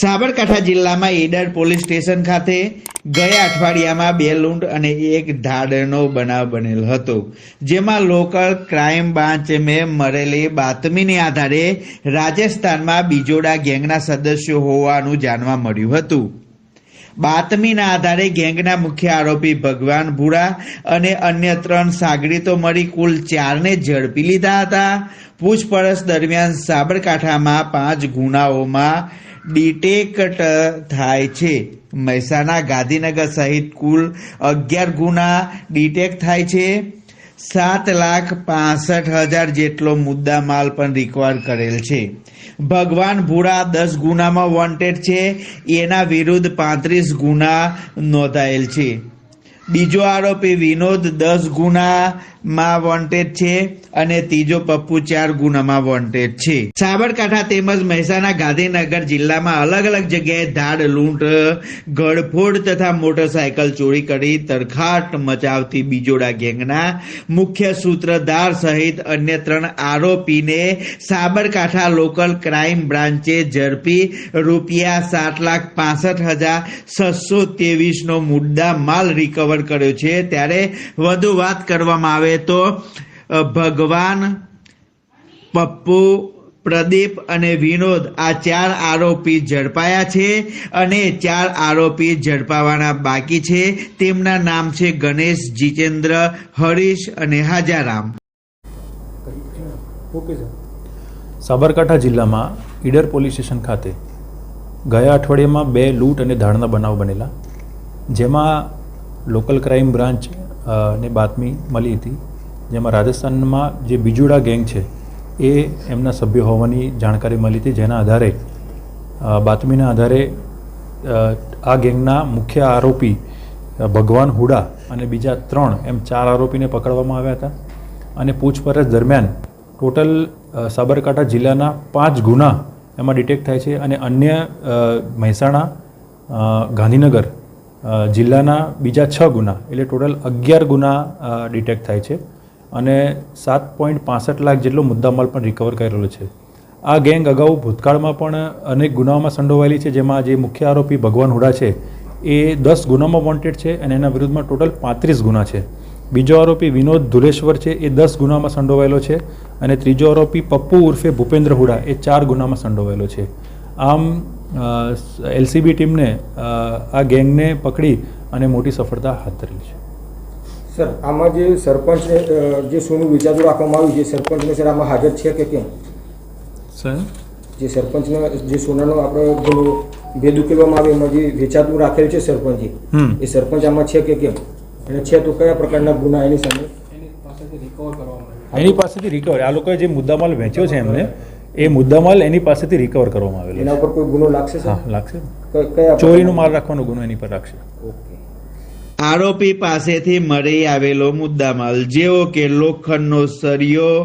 સાબરકાંઠા જિલ્લામાં Idar police station ખાતે ગયા અઠવાડિયામાં બે લૂંટ અને એક ધાડનો બનાવ બનેલ હતો, જેમાં લોકલ ક્રાઇમ બ્રાન્ચે મળેલી બાતમીને આધારે રાજસ્થાનમાં બીજોડા ગેંગના સદસ્યો હોવાનું જાણવા મળ્યું હતું. બાતમીના આધારે ગેંગના મુખ્ય આરોપી ભગવાન ભૂરા અને અન્ય ત્રણ સાગરીતો મળી કુલ ચારને ઝડપી લીધા હતા. પૂછપરછ દરમિયાન સાબરકાંઠામાં પાંચ ગુનાઓમાં ડિટેક્ટ થાય છે. મહેસાણા ગાંધીનગર સહિત કુલ અગિયાર ગુના ડિટેક્ટ થાય છે. સાત લાખ પાસઠ હજાર જેટલો મુદ્દા માલ પણ રિકવર કરેલ છે. ભગવાન ભૂરા દસ ગુનામાં વોન્ટેડ છે. એના વિરુદ્ધ પાંત્રીસ ગુના નોંધાયેલ છે. બીજો આરોપી વિનોદ દસ ગુનામાં વોન્ટેડ છે અને ત્રીજો પપ્પુ ચાર ગુનામાં વોન્ટેડ છે. સાબરકાંઠા તેમજ મહેસાણા ગાંધીનગર જિલ્લામાં અલગ અલગ જગ્યાએ ધાડ, લૂંટ ગળફોડ તથા મોટરસાયકલ ચોરી કરી તરખાટ મચાવતી બીજોડા ગેંગના મુખ્ય સૂત્રધાર સહિત અન્ય ત્રણ આરોપીને સાબરકાંઠા લોકલ ક્રાઇમ બ્રાન્ચે ઝડપી રૂપિયા સાત લાખ પાસઠ હજાર છસો ત્રેવીસનો મુદ્દા માલ રિકવર કર્યો છે. ત્યારે વધુ વાત કરવામાં આવે તો ભગવાન પપ્પુ, પ્રદીપ અને વિનોદ આ ચાર આરોપી ઝડપાયા છે અને ચાર આરોપી ઝડપાવાના બાકી છે. તેમના નામ છે ગણેશ, જીતેન્દ્ર, હરીશ અને હાજારામ. સાબરકાંઠા જિલ્લામાં ઈડર પોલીસ સ્ટેશન ખાતે ગયા અઠવાડિયામાં બે લૂંટ અને ધાડના બનાવ બનેલા, જેમાં લોકલ ક્રાઇમ બ્રાન્ચ ને બાતમી મળી હતી, જેમાં રાજસ્થાનમાં જે બીજુડા ગેંગ છે, એ એમના સભ્ય હોવાની જાણકારી મળી હતી, જેના આધારે બાતમીના આધારે આ ગેંગના મુખ્ય આરોપી ભગવાન હુડા અને બીજા ત્રણ એમ ચાર આરોપીને પકડવામાં આવ્યા હતા. અને પૂછપરછ દરમિયાન ટોટલ સાબરકાંઠા જિલ્લાના પાંચ ગુના એમાં ડિટેક્ટ થાય છે અને અન્ય મહેસાણા ગાંધીનગર જિલ્લાના બીજા છ ગુના, એટલે ટોટલ અગિયાર ગુના ડિટેક્ટ થાય છે અને સાત પોઈન્ટ પાસઠ લાખ જેટલો મુદ્દામાલ પણ રિકવર કરેલો છે. આ ગેંગ અગાઉ ભૂતકાળમાં પણ અનેક ગુનાઓમાં સંડોવાયેલી છે, જેમાં જે મુખ્ય આરોપી ભગવાન હુડા છે, એ દસ ગુનામાં વોન્ટેડ છે અને એના વિરુદ્ધમાં ટોટલ પાંત્રીસ ગુના છે. બીજો આરોપી વિનોદ ધુલેશ્વર છે, એ દસ ગુનામાં સંડોવાયેલો છે અને ત્રીજો આરોપી પપ્પુ ઉર્ફે ભૂપેન્દ્ર હુડા, એ ચાર ગુનામાં સંડોવાયેલો છે. આમ એલસીબી ટીમને આ ગેંગને પકડી અને મોટી સફળતા હાથ ધરી છે. સર આમાં જે સરપંચ જે સોનું વિચારું રાખવામાં આવ્યું છે સરપંચને સર આમાં હાજર છે કે કેમ? સર? જે સરપંચને જે સોનાનો આપણે પેલું ભેદ ઉકેલવામાં આવે એમાં જે વેચાતું રાખેલ છે સરપંચે હમ. એ સરપંચ આમાં છે કે કેમ? અને છે તો કયા પ્રકારના ગુના એની સામે? એની પાસેથી રિકવર આ લોકોએ જે મુદ્દામાલ વેચ્યો છે એમને એ મુદ્દામાલ એની પાસેથી રિકવર કરવામાં આવેલો એના ઉપર કોઈ ગુનો લાગશે હા લાગશે. કયા ચોરીનો માલ રાખવાનો ગુનો એની પર રાખશે ઓકે. આરોપી પાસેથી મળી આવેલો મુદ્દામાલ જેવો કે લોખંડનો સરિયો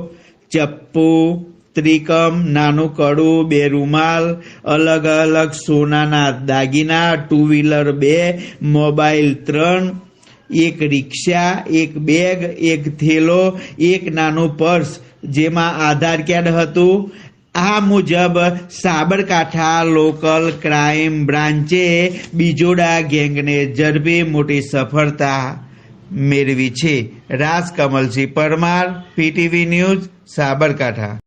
ચપ્પુ ત્રિકમ નાનું કડું બે રૂમાલ અલગ અલગ સોનાના દાગીના ટુ વ્હીલર બે મોબાઈલ ત્રણ એક રિક્ષા એક બેગ એક થેલો એક નાનું પર્સ જેમાં આધાર કાર્ડ હતું આ મુજબ સાબરકાંઠા લોકલ ક્રાઇમ બ્રાન્ચે બીજોડા ગેંગને ઝડપી મોટી સફળતા મેળવી છે. Raj Kamalsinh Parmar, PTV news, Sabarkantha.